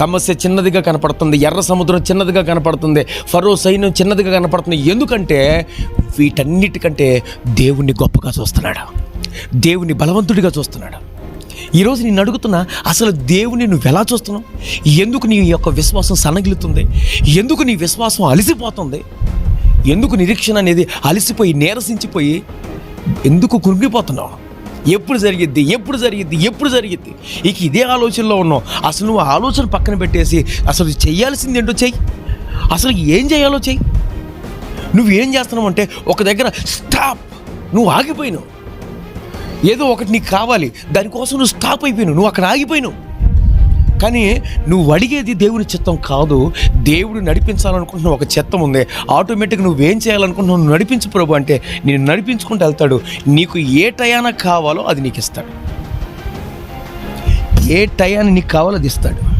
సమస్య చిన్నదిగా కనపడుతుంది ఎర్ర సముద్రం చిన్నదిగా కనపడుతుంది ఫరో సైన్యం చిన్నదిగా కనపడుతుంది. ఎందుకంటే వీటన్నిటికంటే దేవుణ్ణి గొప్పగా చూస్తున్నాడు. దేవుని బలవంతుడిగా చూస్తున్నాడు. ఈరోజు నేను అడుగుతున్నా అసలు దేవుని నువ్వు ఎలా చూస్తున్నావు? ఎందుకు నీ యొక్క విశ్వాసం సన్నగిలుతుంది ఎందుకు నీ విశ్వాసం అలసిపోతుంది? ఎందుకు నిరీక్షణ అనేది అలసిపోయి నీరసించిపోయి ఎందుకు కృంగిపోతున్నావు? ఎప్పుడు జరిగిద్ది ఎప్పుడు జరిగిద్ది ఎప్పుడు జరిగిద్ది? ఇక ఇదే ఆలోచనలో ఉన్నావు అసలు నువ్వు ఆలోచన పక్కన పెట్టేసి అసలు చేయాల్సింది ఏంటో చెయ్యి. అసలు ఏం చేయాలో చెయ్యి. నువ్వు ఏం చేస్తున్నావు అంటే ఒక దగ్గర స్టాప్ నువ్వు ఆగిపోయినావు. ఏదో ఒకటి నీకు కావాలి. దానికోసం నువ్వు స్టాప్ అయిపోయినావు. నువ్వు అక్కడ ఆగిపోయినావు. కానీ నువ్వు అడిగేది దేవుని చిత్తం కాదు. దేవుడు నడిపించాలనుకుంటున్న ఒక చిత్తం ఉంది. ఆటోమేటిక్గా నువ్వేం చేయాలనుకుంటున్నావు నువ్వు నడిపించు ప్రభు అంటే నేను నడిపించుకుంటూ వెళ్తాడు. నీకు ఏ టయాన కావాలో అది నీకు ఇస్తాడు. ఏ టయాన్ని నీకు కావాలో అది ఇస్తాడు.